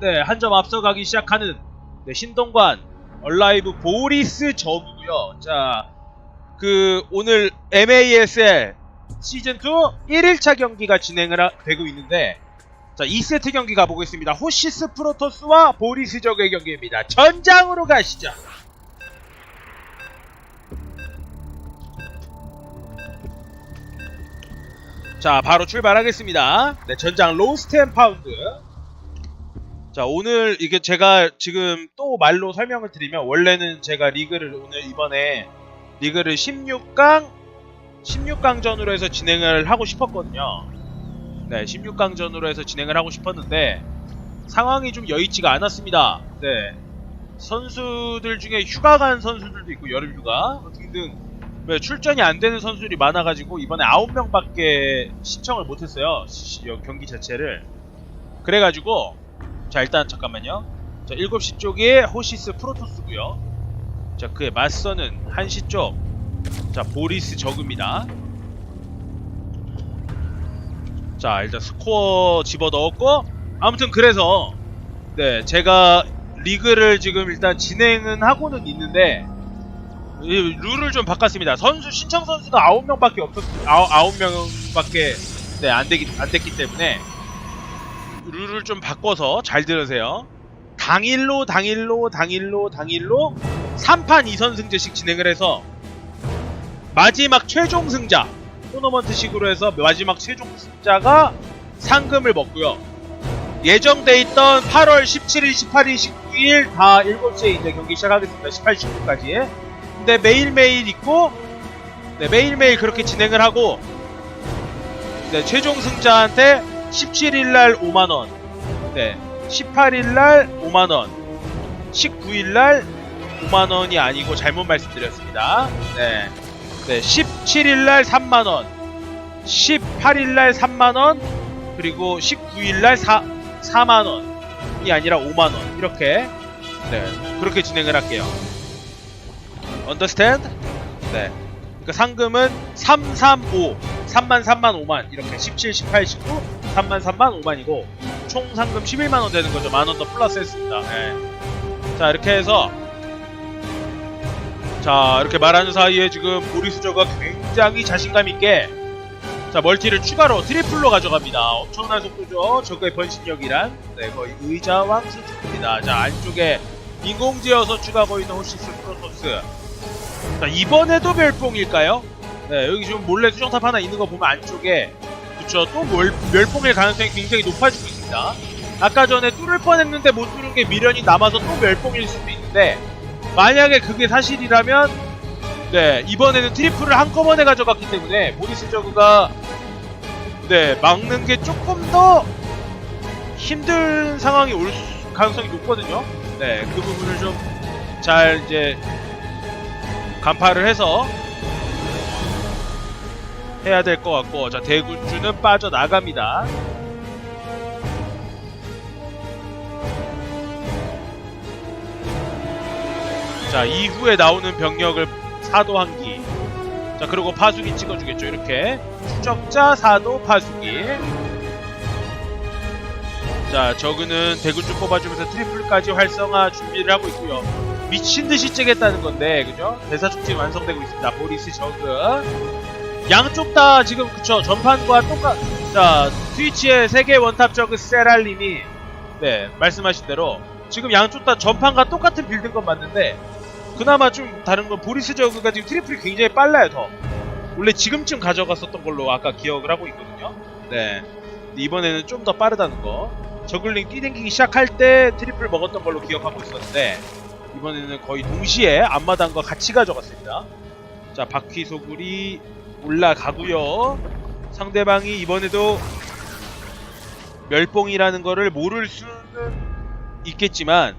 네, 한 점 앞서가기 시작하는 네, 신동관 얼라이브 보리스 저구고요. 자, 그 오늘 MASL 시즌 2 1일차 경기가 진행을 하- 되고 있는데 자, 2세트 경기 가보겠습니다. 호시스 프로토스와 보리스 저그의 경기입니다. 전장으로 가시죠. 자, 바로 출발하겠습니다. 네, 전장 로스트 앤 파운드. 자, 오늘 이게 제가 지금 또 말로 설명을 드리면 원래는 제가 리그를 오늘 이번에 리그를 16강 16강전으로 해서 진행을 하고 싶었거든요. 네, 16강전으로 해서 진행을 하고 싶었는데 상황이 좀 여의치가 않았습니다. 네. 선수들 중에 휴가 간 선수들도 있고 여름 휴가 등등 네, 출전이 안 되는 선수들이 많아가지고 이번에 9명밖에 신청을 못했어요. 경기 자체를. 그래가지고 자 일단 잠깐만요. 자 7시 쪽에 호시스 프로토스고요. 자 그에 맞서는 1시 쪽. 자 보리스 저그입니다. 자 일단 스코어 집어넣었고 아무튼 그래서 네 제가 리그를 지금 일단 진행은 하고는 있는데 이 룰을 좀 바꿨습니다. 선수 신청 선수가 9명밖에 없었 9, 명밖에 네, 안 되기 안 됐기 때문에 룰을 좀 바꿔서 잘 들으세요. 당일로 당일로 당일로 당일로 3판 2선승제씩 진행을 해서 마지막 최종 승자 토너먼트식으로 해서 마지막 최종 승자가 상금을 먹고요. 예정돼 있던 8월 17일, 18일, 19일 다 7시에 이제 경기 시작하겠습니다. 18, 19까지. 근데 매일매일 있고 네, 매일매일 그렇게 진행을 하고 네, 최종 승자한테 17일날 5만원. 네, 18일날 5만원. 19일날 5만원이 아니고 잘못 말씀드렸습니다. 네, 네 17일날 3만원. 18일날 3만원 그리고 19일날 4, 4만원이 아니라 5만원. 이렇게 네, 그렇게 진행을 할게요. Understand? 네. 그러니까 상금은 335, 3만 3만 5만. 이렇게 17, 18, 19, 3만 3만 5만이고 총 상금 11만 원 되는 거죠. 만원 더 플러스 했습니다. 네. 자 이렇게 해서 자 이렇게 말하는 사이에 지금 보리스 저가 굉장히 자신감 있게 자 멀티를 추가로 트리플로 가져갑니다. 엄청난 속도죠. 저거의 번신력이란 네 거의 의자왕 수준입니다. 자 안쪽에 인공지어서 추가하고 있는 호시스 프로토스 자 이번에도 멸봉일까요? 네 여기 지금 몰래 수정탑 하나 있는 거 보면 안쪽에 그쵸. 또 멸, 멸봉일 가능성이 굉장히 높아지고 있습니다. 아까 전에 뚫을 뻔했는데 못 뚫은 게 미련이 남아서 또 멸봉일 수도 있는데 만약에 그게 사실이라면 네 이번에는 트리플을 한꺼번에 가져갔기 때문에 모리스 저그가 네 막는 게 조금 더 힘든 상황이 올 수- 가능성이 높거든요. 네그 부분을 좀 잘 이제 간파를 해서 해야 될 것 같고 자 대군주는 빠져나갑니다. 자 이후에 나오는 병력을 사도 한기. 자 그리고 파수기 찍어주겠죠 이렇게. 추적자 사도 파수기. 자 저그는 대군주 뽑아주면서 트리플까지 활성화 준비를 하고 있고요. 미친듯이 찌겠다는 건데 그죠? 대사축 지금 완성되고 있습니다. 보리스 저그 양쪽 다 지금 그쵸 전판과 똑같 자 트위치의 세계 원탑 저그 세랄님이 네 말씀하신 대로 지금 양쪽 다 전판과 똑같은 빌드인 건 맞는데 그나마 좀 다른 건 보리스 저그가 지금 트리플이 굉장히 빨라요 더. 원래 지금쯤 가져갔었던 걸로 아까 기억을 하고 있거든요. 네. 이번에는 좀 더 빠르다는 거. 저글링 뛰댕기기 시작할 때 트리플 먹었던 걸로 기억하고 있었는데 이번에는 거의 동시에 앞마당과 같이 가져갔습니다. 자, 바퀴 소굴이 올라가고요. 상대방이 이번에도 멸봉이라는 거를 모를 수는 있겠지만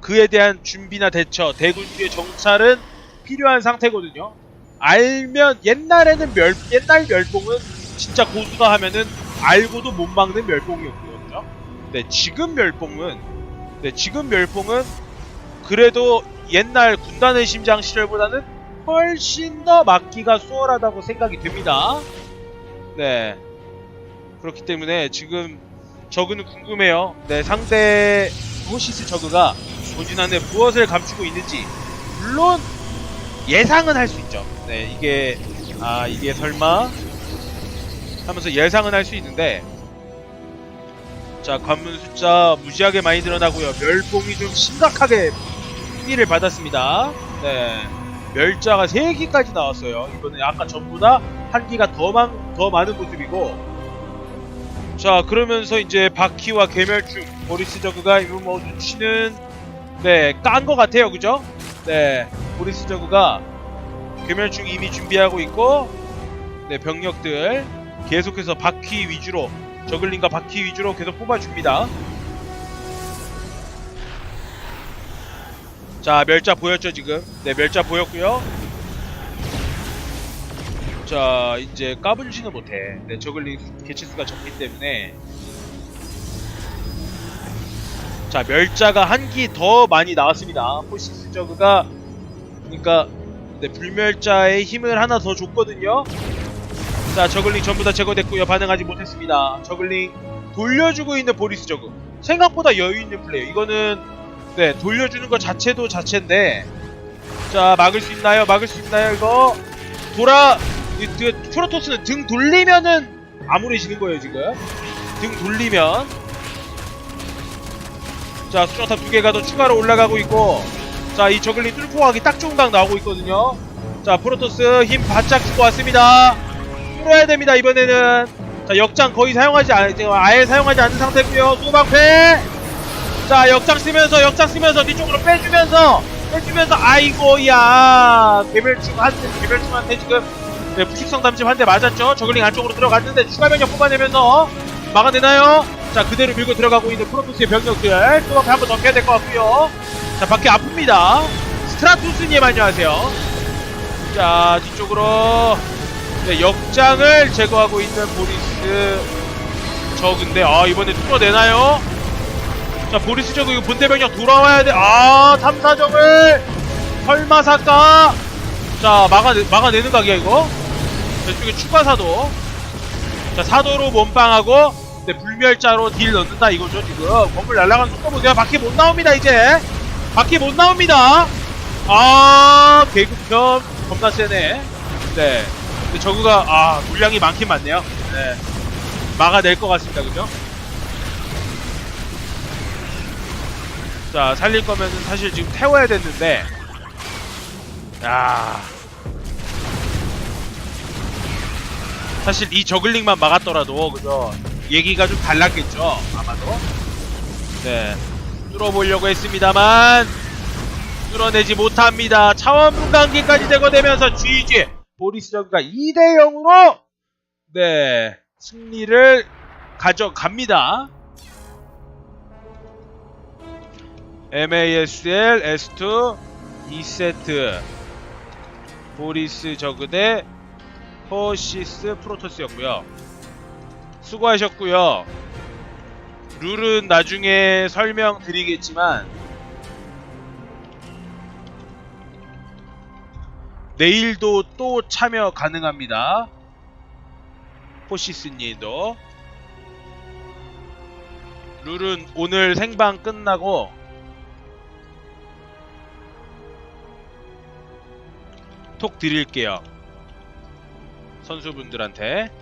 그에 대한 준비나 대처, 대군주의 정찰은 필요한 상태거든요. 알면 옛날에는 멸 옛날 멸봉은 진짜 고수가 하면은 알고도 못 막는 멸봉이었거든요. 네, 지금 멸봉은 네, 지금 멸봉은 그래도 옛날 군단의 심장 시절보다는 훨씬 더 막기가 수월하다고 생각이 듭니다. 네. 그렇기 때문에 지금 저그는 궁금해요. 네, 상대 호시스 저그가 본진 안에 무엇을 감추고 있는지 물론 예상은 할 수 있죠. 네, 이게 아 이게 설마 하면서 예상은 할 수 있는데 자 관문 숫자 무지하게 많이 늘어나고요. 멸봉이 좀 심각하게 피해를 받았습니다. 네, 멸자가 3기까지 나왔어요. 이번에 아까 전보다 한 기가 더, 많, 더 많은 모습이고 자 그러면서 이제 바퀴와 개멸충 보리스 저그가 이거 뭐 눈치는 네깐 것 같아요 그죠? 네 보리스 저그가 개멸충 이미 준비하고 있고 네 병력들 계속해서 바퀴 위주로 저글링과 바퀴 위주로 계속 뽑아줍니다 자 멸자 보였죠 지금? 네 멸자 보였고요. 자 이제 까불지는 못해. 네 저글링 개체수가 적기 때문에. 자 멸자가 한 기 더 많이 나왔습니다. 포시스 저그가. 그러니까 네, 불멸자의 힘을 하나 더 줬거든요. 자 저글링 전부 다 제거됐고요. 반응하지 못했습니다. 저글링 돌려주고 있는 보리스 저그. 생각보다 여유있는 플레이어 이거는 네 돌려주는 것 자체도 자체인데. 자 막을 수 있나요? 막을 수 있나요 이거? 돌아 이, 그 프로토스는 등 돌리면은 아무래지는 거예요 지금. 등 돌리면. 자 수정탑 두 개가 더 추가로 올라가고 있고. 자 이 저글링 뚫고 가기 딱 좋은 각 나오고 있거든요. 자 프로토스 힘 바짝 주고 왔습니다. 뚫어야 됩니다 이번에는. 자 역장 거의 사용하지 않 지금 아예 사용하지 않는 상태고요. 소방패 자 역장 쓰면서 역장 쓰면서 뒤쪽으로 빼주면서 빼주면서 아이고 야. 개멸충한테 개멸충한테 지금. 네, 부식성 담집 한 대 맞았죠? 저글링 안쪽으로 들어갔는데 추가 병력 뽑아내면서 막아내나요? 자 그대로 밀고 들어가고 있는 프로토스의 병력들 또 한번 더 펴야 될 것 같고요. 자 밖에 아픕니다. 스트라투스님 안녕하세요. 자 뒤쪽으로. 네, 역장을 제거하고 있는 보리스. 저근데 아 이번에 뚫어내나요? 자 보리스 저그 이거 본대 병력 돌아와야 돼아 탐사정을 설마 살까? 자 막아 막아내는 각이야 이거. 저쪽에 추가 사도. 자 사도로 몸빵하고 네, 불멸자로 딜 넣는다 이거죠 지금. 건물 날아가는 속도 보세요 바퀴 못 나옵니다 이제. 바퀴 못 나옵니다. 아 계급편 겁나 세네. 네. 근데 저그가 아 물량이 많긴 많네요. 네. 막아낼 것 같습니다 그죠 자 살릴 거면은 사실 지금 태워야 됐는데. 야. 사실 이 저글링만 막았더라도 그죠? 얘기가 좀 달랐겠죠 아마도? 네. 뚫어보려고 했습니다만 뚫어내지 못합니다. 차원 분간기까지 제거되면서 GG 보리스 저그가 2대 0으로 네 승리를 가져갑니다 MASL S2 2세트 보리스 저그 대 퍼시스 프로토스였고요. 수고하셨고요. 룰은 나중에 설명드리겠지만 내일도 또 참여 가능합니다. 포시스님도. 룰은 오늘 생방 끝나고 톡 드릴게요. 선수분들한테.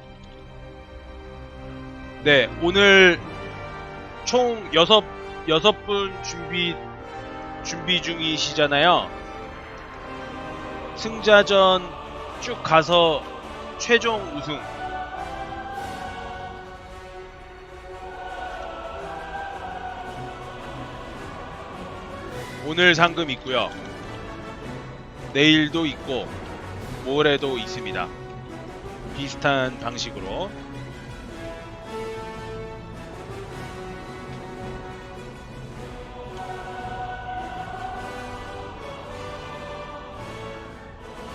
네, 오늘 총 여섯 여섯 분 준비 준비 중이시잖아요. 승자전 쭉 가서 최종 우승. 오늘 상금 있고요. 내일도 있고 모레도 있습니다. 비슷한 방식으로